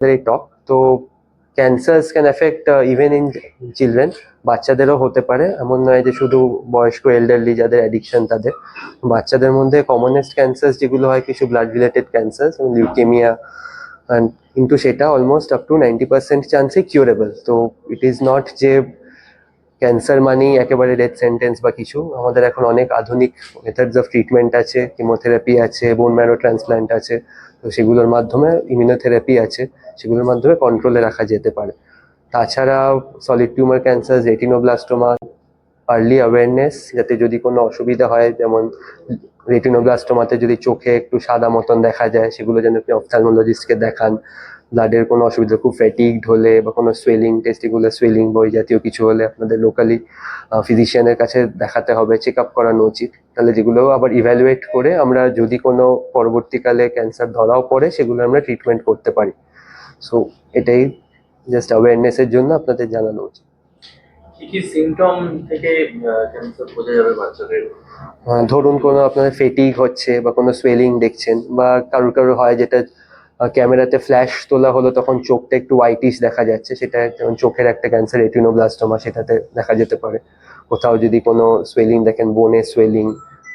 very top. তো cancers can affect even in children বাচ্চাদেরও হতে পারে। এমন নয় যে শুধু বয়স্ক এল্ডারলি যাদের অ্যাডিকশন তাদের। বাচ্চাদের মধ্যে কমনেস্ট ক্যান্সার যেগুলো হয় কিছু blood related cancer leukaemia and কিন্তু সেটা almost up to ninety percent চান্সে কিউরেবল তো ইট ইজ নট যে ক্যান্সার মানেই একেবারে ডেথ সেন্টেন্স বা কিছু। আমাদের এখন অনেক আধুনিক মেথডস অফ ট্রিটমেন্ট আছে কিমোথেরাপি আছে বোন ম্যারো ট্রান্সপ্ল্যান্ট আছে, তো সেগুলোর মাধ্যমে ইমিউনোথেরাপি আছে, সেগুলোর মাধ্যমে কন্ট্রোলে রাখা যেতে পারে। তাছাড়া solid tumour cancer retinoblastoma early awareness যাতে যদি কোনো অসুবিধা হয়, যেমন রেটিনোব্লাস্টোমাতে যদি চোখে একটু সাদা মতন দেখা যায়, সেগুলো যেন আপনি অপথালমোলজিস্টকে দেখান। ব্লাডের কোনো অসুবিধা, খুব ফ্যাটিকড হলে বা কোনো সুয়েলিং টেস্টিকুলার সোয়েলিং বই জাতীয় কিছু হলে আপনাদের লোকালি ফিজিশিয়ানের কাছে দেখাতে হবে চেক আপ করানো উচিত। তাহলে যেগুলো আবার ইভ্যালুয়েট করে আমরা যদি কোনো পরবর্তীকালে ক্যান্সার ধরাও পড়ে, সেগুলো আমরা ট্রিটমেন্ট করতে পারি। সো এটাই জাস্ট অ্যাওয়ারনেসের জন্য আপনাদের জানানো উচিত। কি কি সিমটম থেকে ক্যান্সার বোঝা যাবে বাচ্চাদের? ধরুন কোনো আপনার ফেটিক হচ্ছে বা কোনো সোয়েলিং দেখছেন বা কারোর কারোর হয় যেটা ক্যামেরাতে ফ্ল্যাশ তোলা হলো তখন চোখটা একটু হোয়াইটিশ দেখা যাচ্ছে সেটা যেমন চোখের একটা ক্যান্সার রেটিনোব্লাস্টোমা সেটাতে দেখা যেতে পারে। কোথাও যদি কোনো সোয়েলিং দেখেন বোনে সোয়েলিং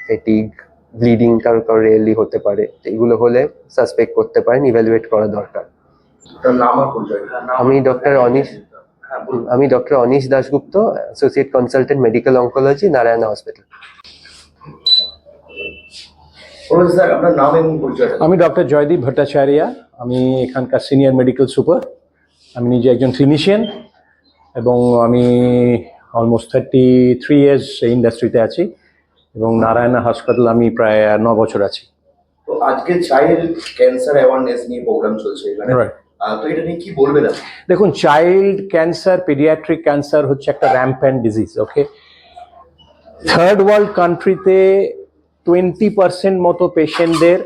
ফেটিক ব্লিডিং কারোর কারোর রেয়ারলি হতে পারে এগুলো হলে সাসপেক্ট করতে পারেন ইভ্যালুয়েট করা দরকার। আমি ডক্টর অনিশ হ্যাঁ আমি doctor Anish Dasgupta associate consultant medical oncology Narayana hospital. আমি ডক্টর জয়দীপ ভট্টাচার্য আমি এখানকার সিনিয়র মেডিকেল সুপার। আমি নিজে একজন ক্লিনিশিয়ান এবং আমি অলমোস্ট থার্টি থ্রি ইয়ার্স এই ইন্ডাস্ট্রিতে আছি এবং নারায়ণা হাসপাতাল আমি প্রায় ন বছর আছি। তো আজকে চাইল্ড ক্যান্সার অ্যাওয়ারনেস নিয়ে প্রোগ্রাম চলছে এখানে। তো এটা নিয়ে কি দেখুন চাইল্ড ক্যান্সার পেডিয়াট্রিক ক্যান্সার হচ্ছে একটা rampant disease okay third world কান্ট্রিতে টোয়েন্টি পার্সেন্ট মতো পেশেন্টদের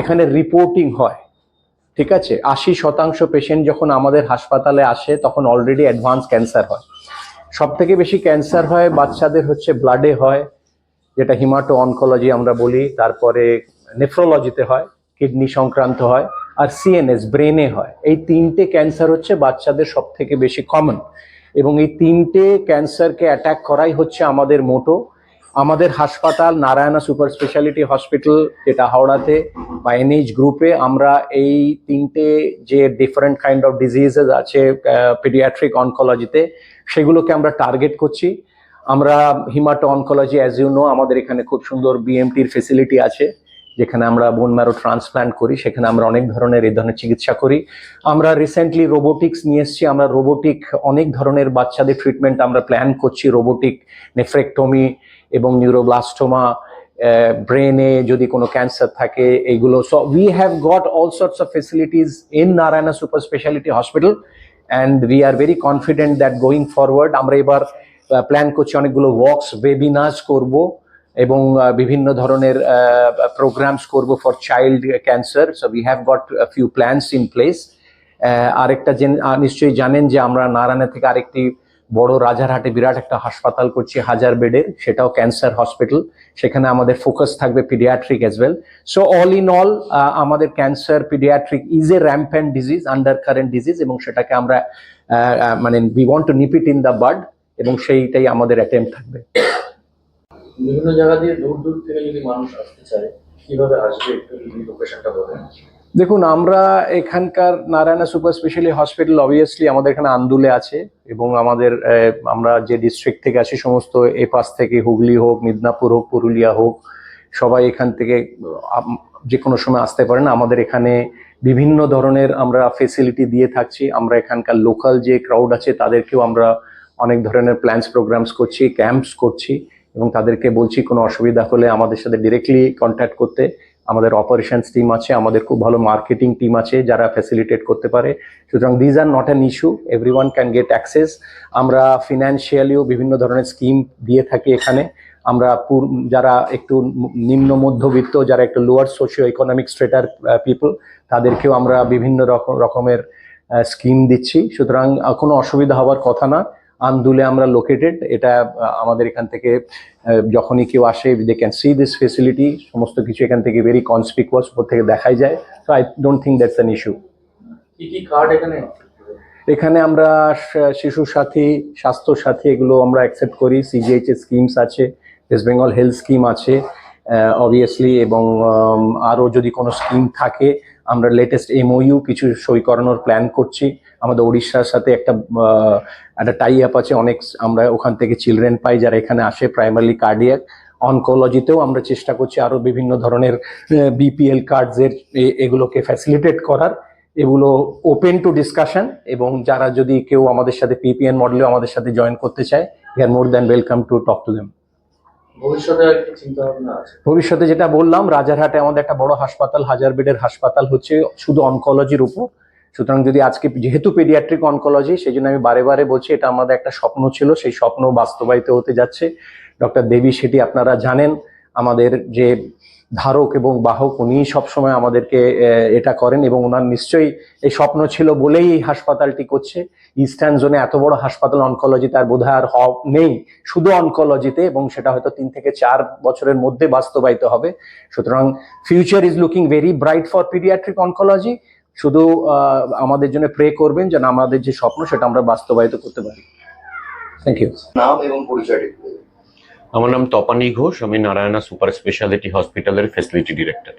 এখানে রিপোর্টিং হয়, ঠিক আছে? আশি শতাংশ পেশেন্ট যখন আমাদের হাসপাতালে আসে, তখন অলরেডি অ্যাডভান্স ক্যান্সার হয়। সব থেকে বেশি ক্যান্সার হয় বাচ্চাদের হচ্ছে ব্লাডে হয়, যেটা হিমাটো অনকোলজি আমরা বলি, তারপরে নেফ্রোলজিতে হয় কিডনি সংক্রান্ত হয়। আর সিএনএস ব্রেনে হয়। এই তিনটে ক্যান্সার হচ্ছে বাচ্চাদের সব থেকে বেশি কমন এবং এই তিনটে ক্যান্সারকে অ্যাটাক করাই হচ্ছে আমাদের মোটো আমাদের হাসপাতাল, নারায়ণা সুপার স্পেশালিটি হসপিটাল যেটা হাওড়াতে বা এনএইচ গ্রুপে আমরা এই তিনটে যে ডিফারেন্ট কাইন্ড অফ ডিজিজেস আছে পেডিয়াট্রিক অনকোলজিতে সেগুলোকে আমরা টার্গেট করছি। আমরা haemato oncology as you know আমাদের এখানে খুব সুন্দর বিএমটির ফেসিলিটি আছে। যেখানে আমরা বোন ম্যারো ট্রান্সপ্ল্যান্ট করি, সেখানে আমরা অনেক ধরনের এই ধরনের চিকিৎসা করি। আমরা রিসেন্টলি রোবোটিক্স নিয়ে এসেছি, আমরা রোবোটিক অনেক ধরনের বাচ্চাদের ট্রিটমেন্ট আমরা প্ল্যান করছি রোবোটিক নেফ্রেক্টমি এবং নিউরোব্লাস্টোমা ব্রেনে যদি কোনো ক্যান্সার থাকে, এইগুলো। So we have got all sorts of facilities in Narayana super speciality hospital and we are very confident that going forward আমরা এবার প্ল্যান করছি অনেকগুলো ওয়ার্কস ওয়েবিনার্স করব। এবং বিভিন্ন ধরনের প্রোগ্রামস করব for child cancer so we have got few plans in place আরেকটা আহ, নিশ্চয়ই জানেন যে আমরা নারায়ণা থেকে আরেকটি বড় রাজারহাটে বিরাট একটা হাসপাতাল করছি হাজার বেডের সেটাও ক্যান্সার হসপিটাল সেখানে আমাদের ফোকাস থাকবে paediatric as well so all in all আমাদের cancer paediatric is a rampant disease under current disease এবং সেটাকে আমরা মানে we want to nip it in the bird এবং সেইটাই আমাদের অ্যাটেম্প থাকবে। বিভিন্ন জায়গা দিয়ে দূর দূর থেকে যদি মানুষ আসতে চায়, কীভাবে আসবে একটু যদি লোকেশনটা বলেন? দেখুন, আমরা এখানকার Narayana super speciality hospital obviously আমাদের এখানে আন্দুলে আছে এবং আমাদের আমরা যে ডিস্ট্রিক্ট থেকে আসি, সমস্ত এ পাশ থেকে হুগলি হোক, মিদনাপুর হোক, পুরুলিয়া হোক, সবাই এখান থেকে যে কোনো সময় আসতে পারেন। আমাদের এখানে বিভিন্ন ধরনের আমরা ফেসিলিটি দিয়ে থাকছি। আমরা এখানকার লোকাল যে ক্রাউড আছে, তাদেরকেও আমরা অনেক ধরনের প্ল্যান্স প্রোগ্রামস করছি ক্যাম্পস করছি। এবং তাদেরকে বলছি, কোনো অসুবিধা হলে আমাদের সাথে ডিরেক্টলি কন্ট্যাক্ট করতে। আমাদের অপারেশনস টিম আছে, আমাদের খুব ভালো মার্কেটিং টিম আছে যারা ফ্যাসিলিটেট করতে পারে। সুতরাং these are not an issue every one can get access আমরা ফিনান্সিয়ালিও বিভিন্ন ধরনের স্কিম দিয়ে থাকি এখানে। আমরা যারা একটু নিম্ন মধ্যবিত্ত, যারা একটু lower socio economic strata people তাদেরকেও আমরা বিভিন্ন রকম, রকমের স্কিম দিচ্ছি। সুতরাং কোনো অসুবিধা হওয়ার কথা না। আন্দুলে আমরা লোকেটেড এটা আমাদের এখান থেকে যখনই কেউ আসে they can see this facility সমস্ত কিছু এখান থেকে ভেরি কনসপিকুয়াস উপর থেকে দেখাই যায়। So I don't think that's an issue card এখানে? এখানে আমরা শিশু সাথী স্বাস্থ্য সাথী এগুলো আমরা অ্যাকসেপ্ট করি। সিজিএইচ স্কিমস আছে ওয়েস্ট বেঙ্গল হেলথ স্কিম আছে অবভিয়াসলি এবং আরও যদি কোনো স্কিম থাকে আমরা লেটেস্ট এমওইউ কিছু সই করানোর প্ল্যান করছি। আমাদের উড়িষ্যার সাথে একটা একটা টাই আপ আছে। অনেক আমরা ওখান থেকে চিলড্রেন পাই যারা এখানে আসে প্রাইমারি কার্ডিয়াক অনকোলজিতেও আমরা চেষ্টা করছি আরও বিভিন্ন ধরনের বিপিএল কার্ডসের এগুলোকে ফ্যাসিলিটেট করার। এগুলো ওপেন টু ডিসকাশন এবং যারা যদি কেউ আমাদের সাথে পিপিএন মডেলে আমাদের সাথে জয়েন করতে চায় we are more than welcome to talk to them ভবিষ্যতে যেটা বললাম রাজারহাটে আমাদের একটা বড় হাসপাতাল হাজার বেডের হাসপাতাল হচ্ছে শুধু অনকোলজির উপর। সুতরাং যদি আজকে যেহেতু পেডিয়াট্রিক অনকোলজি সেই জন্য আমি বারে বারে বলছি, এটা আমাদের একটা স্বপ্ন ছিল, সেই স্বপ্ন বাস্তবায়িত হতে যাচ্ছে। ডক্টর দেবী, সেটি আপনারা জানেন, আমাদের যে ধারক এবং বাহক উনি সবসময় আমাদেরকে এটা করেন এবং ওনার নিশ্চয়ই এই স্বপ্ন ছিল বলেই এই হাসপাতালটি করছে। ইস্টার্ন জোনে এত বড় হাসপাতাল অনকোলজি তার বোধহয় আর নেই, শুধু অনকোলজিতে এবং সেটা হয়তো তিন থেকে চার বছরের মধ্যে বাস্তবায়িত হবে। সুতরাং future is looking very bright for paediatric oncology শুধু আমাদের জন্য প্রে করবেন যেন আমাদের যে স্বপ্ন সেটা আমরা বাস্তবায়িত করতে পারি। থ্যাংক ইউ নাম এবং পরিচয়টা দেবেন। আমার নাম তপানি ঘোষ আমি নারায়ণা সুপার স্পেশালিটি হসপিটালের ফেসিলিটি ডিরেক্টর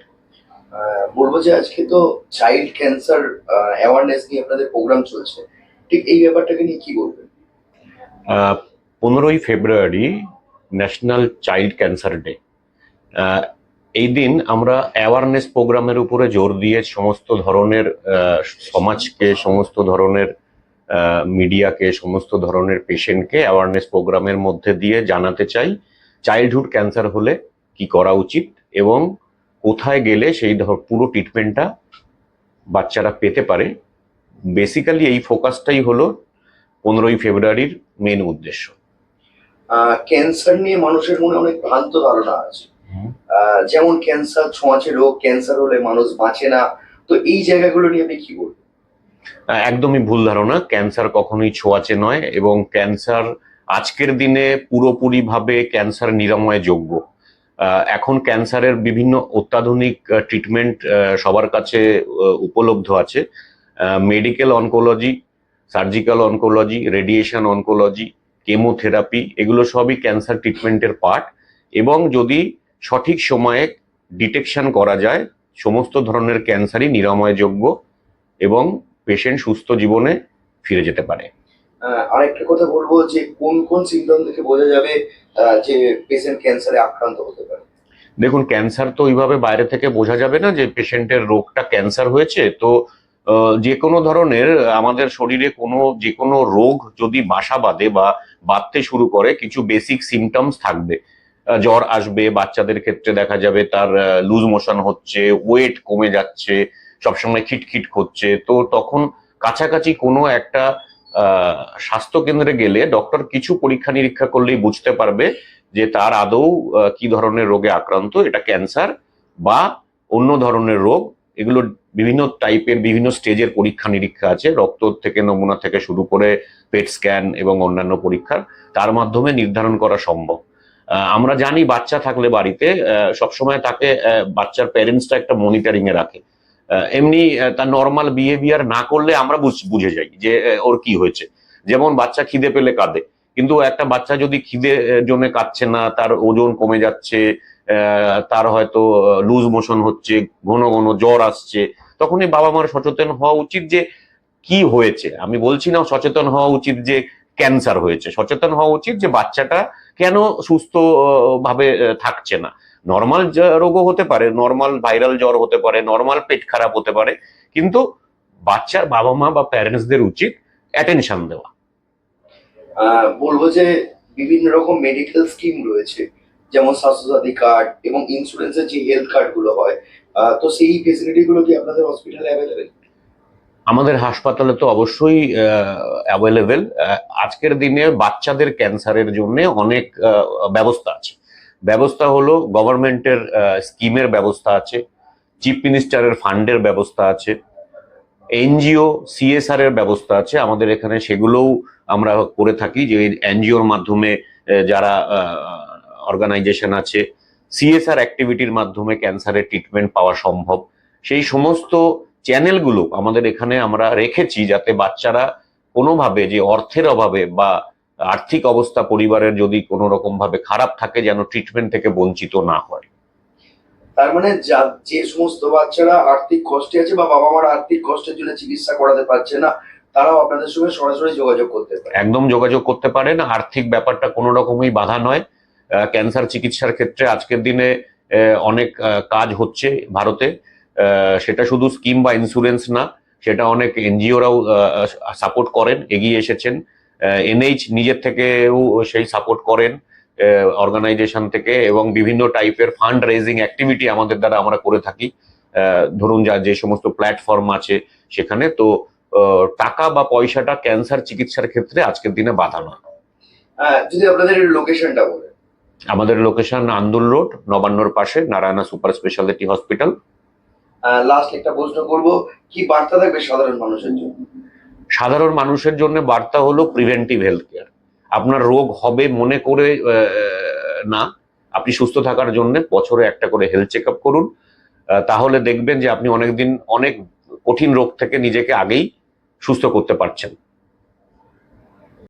বলব যে আজকে তো চাইল্ড ক্যান্সার অ্যাওয়ারনেস নিয়ে আপনাদের প্রোগ্রাম চলছে। ঠিক এই ব্যাপারটাকে নিয়ে কি বলবেন? পনেরোই ফেব্রুয়ারি ন্যাশনাল চাইল্ড ক্যান্সার ডে এই দিন আমরা অ্যাওয়ারনেস প্রোগ্রামের উপরে জোর দিয়ে সমস্ত ধরনের সমাজকে, সমস্ত ধরনের মিডিয়াকে সমস্ত ধরনের পেশেন্টকে অ্যাওয়ারনেস প্রোগ্রামের মধ্যে দিয়ে জানাতে চাই চাইল্ডহুড ক্যান্সার হলে কি করা উচিত এবং কোথায় গেলে সেই পুরো ট্রিটমেন্টটা বাচ্চারা পেতে পারে। বেসিক্যালি এই ফোকাসটাই হলো পনেরোই ফেব্রুয়ারির মেন উদ্দেশ্য। ক্যান্সার নিয়ে মানুষের মনে অনেক ভ্রান্ত ধারণা আছে। যেমন ক্যান্সার ছোঁয়াচে রোগ ক্যান্সার হলে মানুষ বাঁচে না। তো এই জায়গাগুলো নিয়ে আপনি কি বলবেন? একদমই ভুল ধারণা। ক্যান্সার কখনোই ছোঁয়াচে নয় এবং ক্যান্সার আজকের দিনে পুরোপুরিভাবে ক্যান্সার নিরাময় যোগ্য। এখন ক্যান্সারের বিভিন্ন অত্যাধুনিক ট্রিটমেন্ট সবার কাছে উপলব্ধ আছে। Medical oncology surgical oncology radiation oncology chemotherapy এগুলো সবই ক্যান্সার ট্রিটমেন্টের পার্ট এবং যদি সঠিক সময়ে ডিটেকশন করা যায় সমস্ত ধরনের ক্যান্সারই নিরাময়যোগ্য এবং পেশেন্ট সুস্থ জীবনে ফিরে যেতে পারে। আরেকটা কথা বলব যে কোন কোন সিমটম থেকে বোঝা যাবে যে পেশেন্ট ক্যান্সারে আক্রান্ত হতে পারে? দেখুন ক্যান্সার তো ওইভাবে বাইরে থেকে বোঝা যাবে না যে পেশেন্টের রোগটা ক্যান্সার হয়েছে। তো যে কোনো ধরনের আমাদের শরীরে কোনো যে কোনো রোগ যদি বাসা বাঁধে বা বাঁধতে শুরু করে কিছু বেসিক সিমটমস থাকবে। জ্বর আসবে, বাচ্চাদের ক্ষেত্রে দেখা যাবে তার লুজ মোশন হচ্ছে ওয়েট কমে যাচ্ছে, সবসময় খিটখিট করছে। তো তখন কাছাকাছি কোনো একটা স্বাস্থ্য কেন্দ্রে গেলে ডক্টর কিছু পরীক্ষা নিরীক্ষা করলেই বুঝতে পারবে যে তার আদৌ কি ধরনের রোগে আক্রান্ত, এটা ক্যান্সার বা অন্য ধরনের রোগ। এগুলো বিভিন্ন টাইপের বিভিন্ন স্টেজের পরীক্ষা নিরীক্ষা আছে। রক্ত থেকে, নমুনা থেকে শুরু করে পেট স্ক্যান এবং অন্যান্য পরীক্ষার, তার মাধ্যমে নির্ধারণ করা সম্ভব। আমরা জানি বাচ্চা থাকলে বাড়িতে সবসময় তাকে বাচ্চার প্যারেন্টসটা একটা মনিটরিং এ রাখে। এমনি তার নর্মাল বিহেভিয়ার না করলে আমরা বুঝ- যাই যে ওর কি হয়েছে। যেমন বাচ্চা খিদে পেলে কাঁদে। কিন্তু একটা বাচ্চা যদি খিদে জন্য কাঁদছে না, তার ওজন কমে যাচ্ছে তার হয়তো লুজ মোশন হচ্ছে, ঘন ঘন জ্বর আসছে, তখনই বাবা মার সচেতন হওয়া উচিত যে, কি হয়েছে? আমি বলছি না সচেতন হওয়া উচিত যে ক্যান্সার হয়েছে। সচেতন হওয়া উচিত যে, বাচ্চাটা কেন সুস্থ আহ, ভাবে আহ, থাকছে না? নর্মাল রোগও হতে পারে নর্মাল ভাইরাল জ্বর হতে পারে নর্মাল পেট খারাপ হতে পারে কিন্তু বাচ্চার বাবা মা বা প্যারেন্টসদের উচিত অ্যাটেনশন দেওয়া। বলব যে বিভিন্ন রকম মেডিকেল স্কিম রয়েছে যেমন স্বাস্থ্যসাথী কার্ড এবং ইন্স্যুরেন্সের যে হেলথ কার্ডগুলো হয় তো সেই ফেসিলিটি গুলো কি আপনাদের হসপিটালে অ্যাভেলেবেল আমাদের হাসপাতালে তো অবশ্যই অ্যাভেলেবেল আজকের দিনে বাচ্চাদের ক্যান্সারের জন্য অনেক ব্যবস্থা আছে। ব্যবস্থা হলো গভর্নমেন্টের স্কিমের ব্যবস্থা আছে, চিফ মিনিস্টারের ফান্ডের ব্যবস্থা আছে, এনজিও সিএসআর এর ব্যবস্থা আছে। আমাদের এখানে সেগুলোও আমরা করে থাকি যে এনজিওর মাধ্যমে যারা অর্গানাইজেশন আছে, সিএসআর অ্যাক্টিভিটির মাধ্যমে ক্যান্সারের ট্রিটমেন্ট পাওয়া সম্ভব। সেই সমস্ত চ্যানেলগুলো আমাদের এখানে আমরা রেখেছি যাতে বাচ্চারা কোনোভাবে যে অর্থের অভাবে বা আর্থিক অবস্থা পরিবারের যদি কোনো রকম ভাবে খারাপ থাকে যেন ট্রিটমেন্ট থেকে বঞ্চিত না হয়। তার মানে যা সমস্ত বাচ্চারা আর্থিক কষ্টে আছে বা বাবা মার আর্থিক কষ্টের জন্য চিকিৎসা করাতে পারছে না তারাও আপনাদের সঙ্গে সরাসরি যোগাযোগ করতে পারে। একদম যোগাযোগ করতে পারেন আর্থিক ব্যাপারটা কোনো রকমই বাধা নয়। ক্যান্সার চিকিৎসার ক্ষেত্রে আজকের দিনে অনেক কাজ হচ্ছে ভারতে। সেটা শুধু স্কিম বা ইন্স্যুরেন্স না সেটা অনেক এনজিওরাও সাপোর্ট করেন এগিয়ে এসেছেন। এনএইচ নিজের থেকেও সেই সাপোর্ট করেন অর্গানাইজেশন থেকে এবং বিভিন্ন টাইপের ফান্ড রেজিং অ্যাক্টিভিটি আমাদের দ্বারা আমরা করে থাকি। ধরুন যা যে সমস্ত প্ল্যাটফর্ম আছে সেখানে তো টাকা বা পয়সাটা ক্যান্সার চিকিৎসার ক্ষেত্রে আজকের দিনে বাধা নয়। আহ, যদি আপনাদের লোকেশনটা বলেন। আমাদের লোকেশন আন্দুল রোড নবান্নর পাশে Narayana super speciality hospital last একটা প্রশ্ন করব, কি বার্তা থাকবে সাধারণ মানুষের জন্য? সাধারণ মানুষের জন্য বার্তা হলো প্রিভেন্টিভ হেলথ কেয়ার আপনার রোগ হবে মনে করে না, আপনি সুস্থ থাকার জন্য বছরে একটা করে হেলথ চেক করুন। তাহলে দেখবেন যে আপনি অনেকদিন, অনেক কঠিন রোগ থেকে নিজেকে আগেই সুস্থ করতে পারছেন।